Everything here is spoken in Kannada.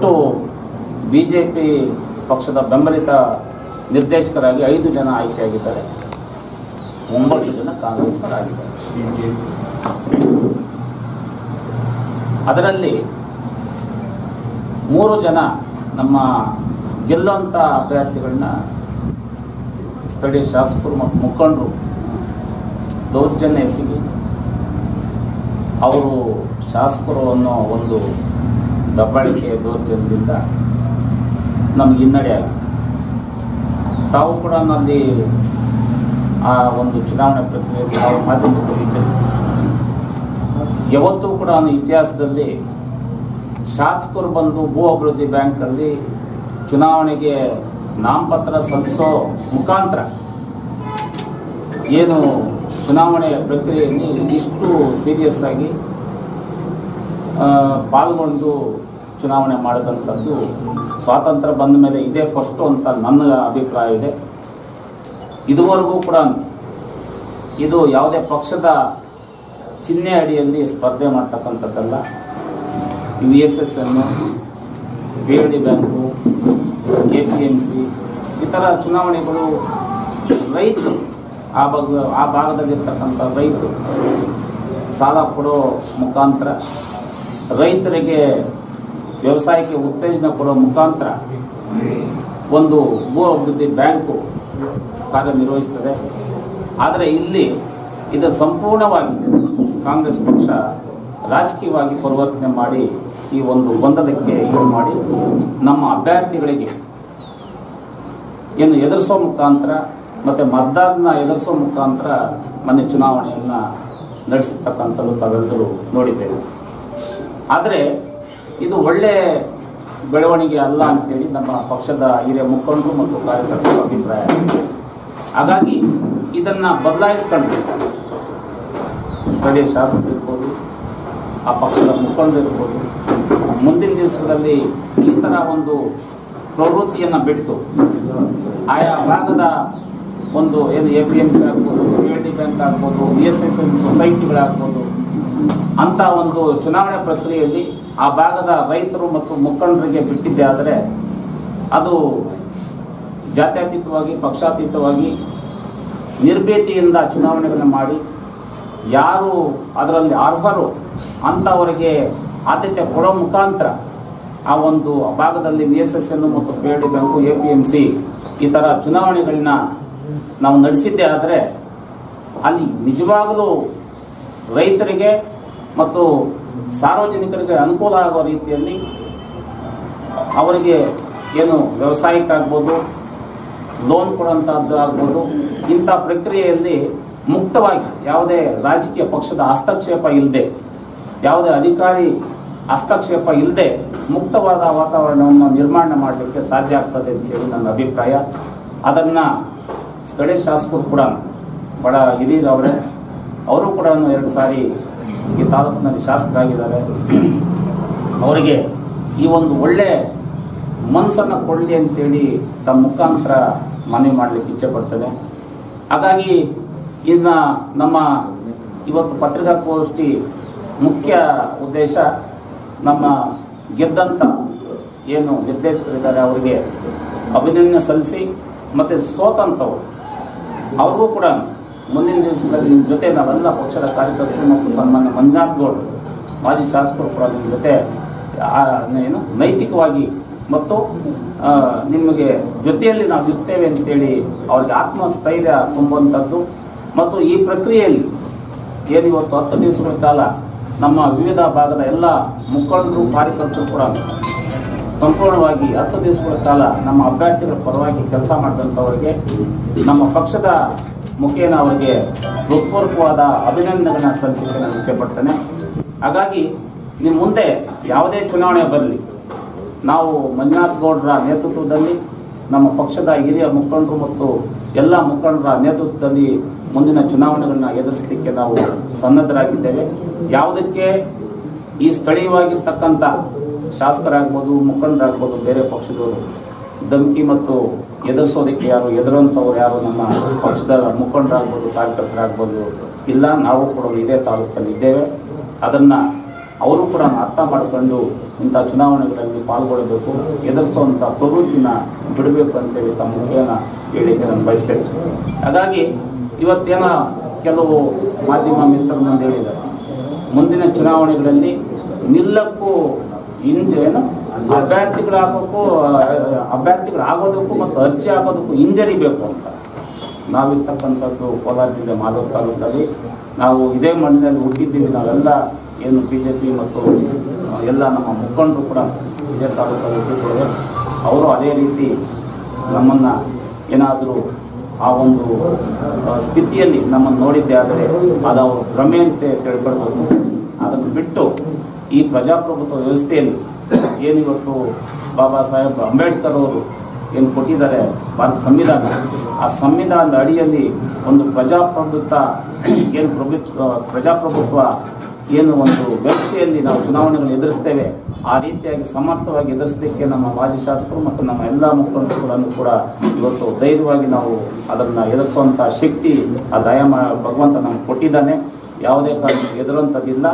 ಒಟ್ಟು ಬಿ ಜೆ ಪಿ ಪಕ್ಷದ ಬೆಂಬಲಿತ ನಿರ್ದೇಶಕರಾಗಿ ಐದು ಜನ ಆಯ್ಕೆಯಾಗಿದ್ದಾರೆ. ಒಂಬತ್ತು ಜನ ಕಾಂಗ್ರೆಸ್ನವರಾಗಿದ್ದಾರೆ. ಅದರಲ್ಲಿ ಮೂರು ಜನ ನಮ್ಮ ಗೆಲ್ಲುವಂಥ ಅಭ್ಯರ್ಥಿಗಳನ್ನ ಸ್ಥಳೀಯ ಶಾಸಕರು ಮತ್ತು ಮುಖಂಡರು ದೌರ್ಜನ್ಯ ಎಸಗಿ ಅವರು ಶಾಸಕರು ಅನ್ನೋ ಒಂದು ದಬ್ಬಾಳಿಕೆ ದೌರ್ಜನ್ಯದಿಂದ ನಮಗೆ ಹಿನ್ನಡೆ ಆಗಿದೆ. ತಾವು ಕೂಡ ನಲ್ಲಿ ಆ ಒಂದು ಚುನಾವಣೆ ಪ್ರಕ್ರಿಯೆ ತಾವು ಮಾಧ್ಯಮದಲ್ಲಿ ಯಾವತ್ತೂ ಕೂಡ ಇತಿಹಾಸದಲ್ಲಿ ಶಾಸಕರು ಬಂದು ಭೂ ಅಭಿವೃದ್ಧಿ ಬ್ಯಾಂಕಲ್ಲಿ ಚುನಾವಣೆಗೆ ನಾಮಪತ್ರ ಸಲ್ಲಿಸೋ ಮುಖಾಂತರ ಏನು ಚುನಾವಣೆಯ ಪ್ರಕ್ರಿಯೆಯಲ್ಲಿ ಇಷ್ಟು ಸೀರಿಯಸ್ ಆಗಿ ಪಾಲ್ಗೊಂಡು ಚುನಾವಣೆ ಮಾಡಿದಂಥದ್ದು ಸ್ವಾತಂತ್ರ್ಯ ಬಂದ ಮೇಲೆ ಇದೇ ಫಸ್ಟು ಅಂತ ನನ್ನ ಅಭಿಪ್ರಾಯ ಇದೆ. ಇದುವರೆಗೂ ಕೂಡ ಇದು ಯಾವುದೇ ಪಕ್ಷದ ಚಿಹ್ನೆ ಅಡಿಯಲ್ಲಿ ಸ್ಪರ್ಧೆ ಮಾಡ್ತಕ್ಕಂಥದ್ದಲ್ಲ. U S S N P L D bank A P M C ಈ ಥರ ಚುನಾವಣೆಗಳು ರೈತರು, ಆ ಭಾಗ ಆ ಭಾಗದಲ್ಲಿರ್ತಕ್ಕಂಥ ರೈತರು ಸಾಲ ಕೊಡೋ ಮುಖಾಂತರ ರೈತರಿಗೆ ವ್ಯವಸಾಯಕ್ಕೆ ಉತ್ತೇಜನ ಕೊಡೋ ಮುಖಾಂತರ ಒಂದು ಭೂ ಅಭಿವೃದ್ಧಿ ಬ್ಯಾಂಕು ಕಾರ್ಯನಿರ್ವಹಿಸ್ತದೆ ಆದರೆ ಇಲ್ಲಿ ಇದು ಸಂಪೂರ್ಣವಾಗಿ ಕಾಂಗ್ರೆಸ್ ಪಕ್ಷ ರಾಜಕೀಯವಾಗಿ ಪರಿವರ್ತನೆ ಮಾಡಿ ಈ ಒಂದು ಬಂಧನಕ್ಕೆ ಇದು ಮಾಡಿ ನಮ್ಮ ಅಭ್ಯರ್ಥಿಗಳಿಗೆ ಏನು ಎದುರಿಸೋ ಮುಖಾಂತರ ಮತ್ತು ಮತದಾರನ ಎದುರಿಸೋ ಮುಖಾಂತರ ಮನೆ ಚುನಾವಣೆಯನ್ನು ನಡೆಸಿರ್ತಕ್ಕಂಥದ್ದು ತಾವೆಲ್ಲರೂ ನೋಡಿದ್ದೇವೆ. ಆದರೆ ಇದು ಒಳ್ಳೆ ಬೆಳವಣಿಗೆ ಅಲ್ಲ ಅಂತೇಳಿ ನಮ್ಮ ಪಕ್ಷದ ಹಿರಿಯ ಮುಖಂಡರು ಮತ್ತು ಕಾರ್ಯಕರ್ತರ ಅಭಿಪ್ರಾಯ. ಹಾಗಾಗಿ ಇದನ್ನು ಬದಲಾಯಿಸ್ಕೊಂಡು ಸ್ಥಳೀಯ ಶಾಸಕರು ಆ ಪಕ್ಷದ ಮುಖಂಡರು ಇರ್ಬೋದು, ಮುಂದಿನ ದಿವಸಗಳಲ್ಲಿ ಈ ಥರ ಒಂದು ಪ್ರವೃತ್ತಿಯನ್ನು ಬಿಟ್ಟು ಆಯಾ ಭಾಗದ ಒಂದು ಏನು ಎ ಪಿ ಎಂ ಸಿ ಆಗ್ಬೋದು ಪಿ ಎಲ್ ಡಿ ಬ್ಯಾಂಕ್ ಆಗ್ಬೋದು ಇ ಎಸ್ ಎಸ್ ಎಲ್ ಸೊಸೈಟಿಗಳಾಗ್ಬೋದು ಅಂಥ ಒಂದು ಚುನಾವಣೆ ಪ್ರಕ್ರಿಯೆಯಲ್ಲಿ ಆ ಭಾಗದ ರೈತರು ಮತ್ತು ಮುಖಂಡರಿಗೆ ಬಿಟ್ಟಿದ್ದೆ ಆದರೆ ಅದು ಜಾತ್ಯತೀತವಾಗಿ, ಪಕ್ಷಾತೀತವಾಗಿ ನಿರ್ಭೀತಿಯಿಂದ ಚುನಾವಣೆಗಳನ್ನು ಮಾಡಿ ಯಾರು ಅದರಲ್ಲಿ ಅರ್ಹರು ಅಂಥವರಿಗೆ ಆದ್ಯತೆ ಕೊಡೋ ಮುಖಾಂತರ ಆ ಒಂದು ಭಾಗದಲ್ಲಿ ವಿ ಎಸ್ ಎಸ್ ಎನ್ ಮತ್ತು P D bank A P M C ಈ ಥರ ಚುನಾವಣೆಗಳನ್ನ ನಾವು ನಡೆಸಿದ್ದೆ ಆದರೆ ಅಲ್ಲಿ ನಿಜವಾಗಲೂ ರೈತರಿಗೆ ಮತ್ತು ಸಾರ್ವಜನಿಕರಿಗೆ ಅನುಕೂಲ ಆಗುವ ರೀತಿಯಲ್ಲಿ, ಅವರಿಗೆ ಏನು ವ್ಯವಸಾಯಕ್ಕಾಗ್ಬೋದು ಲೋನ್ ಕೊಡುವಂಥದ್ದು ಆಗ್ಬೋದು, ಇಂಥ ಪ್ರಕ್ರಿಯೆಯಲ್ಲಿ ಮುಕ್ತವಾಗಿ ಯಾವುದೇ ರಾಜಕೀಯ ಪಕ್ಷದ ಹಸ್ತಕ್ಷೇಪ ಇಲ್ಲದೆ ಯಾವುದೇ ಅಧಿಕಾರಿ ಹಸ್ತಕ್ಷೇಪ ಇಲ್ಲದೆ ಮುಕ್ತವಾದ ವಾತಾವರಣವನ್ನು ನಿರ್ಮಾಣ ಮಾಡಲಿಕ್ಕೆ ಸಾಧ್ಯ ಆಗ್ತದೆ ಅಂತೇಳಿ ನನ್ನ ಅಭಿಪ್ರಾಯ. ಅದನ್ನು ಸ್ಥಳೀಯ ಶಾಸಕರು ಕೂಡ ಬಡ ಹಿರಿಯರವರೇ, ಅವರು ಕೂಡ ಎರಡು ಸಾರಿ ಈ ತಾಲೂಕಿನಲ್ಲಿ ಶಾಸಕರಾಗಿದ್ದಾರೆ. ಅವರಿಗೆ ಈ ಒಂದು ಒಳ್ಳೆ ಮನಸ್ಸನ್ನು ಕೊಡಲಿ ಅಂತೇಳಿ ತಮ್ಮ ಮುಖಾಂತರ ಮನವಿ ಮಾಡಲಿಕ್ಕೆ ಇಚ್ಛೆ ಪಡ್ತದೆ ಹಾಗಾಗಿ ಇನ್ನು ನಮ್ಮ ಇವತ್ತು ಪತ್ರಿಕಾಗೋಷ್ಠಿ ಮುಖ್ಯ ಉದ್ದೇಶ ನಮ್ಮ ಗೆದ್ದಂಥ ಏನು ನಿರ್ದೇಶಕರಿದ್ದಾರೆ ಅವರಿಗೆ ಅಭಿನಂದನೆ ಸಲ್ಲಿಸಿ ಮತ್ತು ಸೋತಂಥವ್ರು ಅವ್ರಿಗೂ ಕೂಡ ಮುಂದಿನ ದಿವಸಗಳಲ್ಲಿ ನಿಮ್ಮ ಜೊತೆ ನಾವೆಲ್ಲ ಪಕ್ಷದ ಕಾರ್ಯಕರ್ತರು ಮತ್ತು ಸನ್ಮಾನ್ಯ ಮಂಜುನಾಥ್ ಮಾಜಿ ಶಾಸಕರು ಕೂಡ ನಿಮ್ಮ ಜೊತೆ ಏನು ನೈತಿಕವಾಗಿ ಮತ್ತು ನಿಮಗೆ ಜೊತೆಯಲ್ಲಿ ನಾವು ಇರ್ತೇವೆ ಅಂತೇಳಿ ಅವ್ರಿಗೆ ಆತ್ಮಸ್ಥೈರ್ಯ ತುಂಬುವಂಥದ್ದು. ಮತ್ತು ಈ ಪ್ರಕ್ರಿಯೆಯಲ್ಲಿ ಏನು ಇವತ್ತು ಹತ್ತು ದಿವಸಗಳ ಕಾಲ ನಮ್ಮ ವಿವಿಧ ಭಾಗದ ಎಲ್ಲ ಮುಖಂಡರು, ಕಾರ್ಯಕರ್ತರು ಕೂಡ ಸಂಪೂರ್ಣವಾಗಿ ಹತ್ತು ದಿವಸಗಳ ಕಾಲ ನಮ್ಮ ಅಭ್ಯರ್ಥಿಗಳ ಪರವಾಗಿ ಕೆಲಸ ಮಾಡಿದಂಥವರಿಗೆ ನಮ್ಮ ಪಕ್ಷದ ಮುಖೇನ ಅವರಿಗೆ ಹೃತ್ಪೂರ್ವಕವಾದ ಅಭಿನಂದನೆಗಳನ್ನ ಸಲ್ಲಿಸಲಿಕ್ಕೆ ನಾನು ಇಚ್ಛೆಪಡ್ತೇನೆ ಹಾಗಾಗಿ ನಿಮ್ಮ ಮುಂದೆ ಯಾವುದೇ ಚುನಾವಣೆ ಬರಲಿ ನಾವು ಮಂಜುನಾಥ್ ಗೌಡರ ನೇತೃತ್ವದಲ್ಲಿ, ನಮ್ಮ ಪಕ್ಷದ ಹಿರಿಯ ಮುಖಂಡರು ಮತ್ತು ಎಲ್ಲ ಮುಖಂಡರ ನೇತೃತ್ವದಲ್ಲಿ ಮುಂದಿನ ಚುನಾವಣೆಗಳನ್ನ ಎದುರಿಸಲಿಕ್ಕೆ ನಾವು ಸನ್ನದ್ಧರಾಗಿದ್ದೇವೆ. ಯಾವುದಕ್ಕೆ ಈ ಸ್ಥಳೀಯವಾಗಿರ್ತಕ್ಕಂಥ ಶಾಸಕರಾಗ್ಬೋದು, ಮುಖಂಡರಾಗ್ಬೋದು ಬೇರೆ ಪಕ್ಷದವರು ಧಮಕಿ ಮತ್ತು ಎದುರಿಸೋದಕ್ಕೆ ಯಾರು ಎದುರಂಥವ್ರು ಯಾರು, ನಮ್ಮ ಪಕ್ಷದ ಮುಖಂಡರಾಗ್ಬೋದು, ಕಾರ್ಯಕರ್ತರಾಗ್ಬೋದು, ಇಲ್ಲ, ನಾವು ಕೂಡ ಇದೇ ತಾಲೂಕಲ್ಲಿ ಇದ್ದೇವೆ. ಅದನ್ನು ಅವರು ಕೂಡ ಅರ್ಥ ಮಾಡಿಕೊಂಡು ಇಂಥ ಚುನಾವಣೆಗಳಲ್ಲಿ ಪಾಲ್ಗೊಳ್ಳಬೇಕು, ಎದುರಿಸುವಂಥ ಪ್ರವೃತ್ತಿನ ಬಿಡಬೇಕು ಅಂತೇಳಿ ತಮ್ಮ ಮುಖ್ಯನ ಹೇಳಿಕೆ ನಾನು ಬಯಸ್ತೇನೆ. ಹಾಗಾಗಿ ಇವತ್ತೇನ ಕೆಲವು ಮಾಧ್ಯಮ ಮಿತ್ರರು ಮುಂದೆ ಹೇಳಿದ್ದಾರೆ. ಮುಂದಿನ ಚುನಾವಣೆಗಳಲ್ಲಿ ನಿಲ್ಲಕ್ಕೂ ಹಿಂದೆ ಏನು ಅಭ್ಯರ್ಥಿಗಳಾಗೋಕ್ಕೂ ಅಭ್ಯರ್ಥಿಗಳು ಆಗೋದಕ್ಕೂ ಮತ್ತು ಅರ್ಜಿ ಆಗೋದಕ್ಕೂ ಹಿಂಜರಿಬೇಕು ಅಂತ. ನಾವಿರ್ತಕ್ಕಂಥದ್ದು ಕೋಲಾರ ಜಿಲ್ಲೆ ಮಾಧವ ತಾಲೂಕಲ್ಲಿ ನಾವು ಇದೇ ಮಣ್ಣಿನಲ್ಲಿ ಹುಟ್ಟಿದ್ದೀವಿ. ನಾವೆಲ್ಲ ಏನು ಬಿ ಜೆ ಪಿ ಮತ್ತು ಎಲ್ಲ ನಮ್ಮ ಮುಖಂಡರು ಕೂಡ ಇದೇ ತಾಲೂಕಲ್ಲಿ ಹುಟ್ಟಿದ್ದೇವೆ. ಅವರು ಅದೇ ರೀತಿ ನಮ್ಮನ್ನು ಏನಾದರೂ ಆ ಒಂದು ಸ್ಥಿತಿಯಲ್ಲಿ ನಮ್ಮನ್ನು ನೋಡಿದ್ದೆ ಆದರೆ ಅದು ಅವರು ಭ್ರಮೆ ಅಂತ ತಿಳ್ಕೊಳ್ಬೇಕು ಅದನ್ನು ಬಿಟ್ಟು ಈ ಪ್ರಜಾಪ್ರಭುತ್ವ ವ್ಯವಸ್ಥೆಯಲ್ಲಿ ಏನಿವತ್ತು ಬಾಬಾ ಸಾಹೇಬ್ ಅಂಬೇಡ್ಕರ್ ಅವರು ಏನು ಕೊಟ್ಟಿದ್ದಾರೆ, ಭಾರತ ಸಂವಿಧಾನ. ಆ ಸಂವಿಧಾನದ ಅಡಿಯಲ್ಲಿ ಒಂದು ಪ್ರಜಾಪ್ರಭುತ್ವ, ಏನು ಪ್ರಭುತ್ವ, ಪ್ರಜಾಪ್ರಭುತ್ವ ಏನು ಒಂದು ವ್ಯವಸ್ಥೆಯಲ್ಲಿ ನಾವು ಚುನಾವಣೆಗಳನ್ನು ಎದುರಿಸ್ತೇವೆ, ಆ ರೀತಿಯಾಗಿ ಸಮರ್ಥವಾಗಿ ಎದುರಿಸಲಿಕ್ಕೆ ನಮ್ಮ ಮಾಜಿ ಶಾಸಕರು ಮತ್ತು ನಮ್ಮ ಎಲ್ಲ ಮುಖಂಡರುಗಳನ್ನು ಕೂಡ ಇವತ್ತು ಧೈರ್ಯವಾಗಿ ನಾವು ಅದನ್ನು ಎದುರಿಸುವಂಥ ಶಕ್ತಿ ಆ ದಯ ಭಗವಂತ ನಮ್ಗೆ ಕೊಟ್ಟಿದ್ದಾನೆ. ಯಾವುದೇ ಕಾರಣಕ್ಕೂ ಎದುರುವಂಥದ್ದಿಲ್ಲ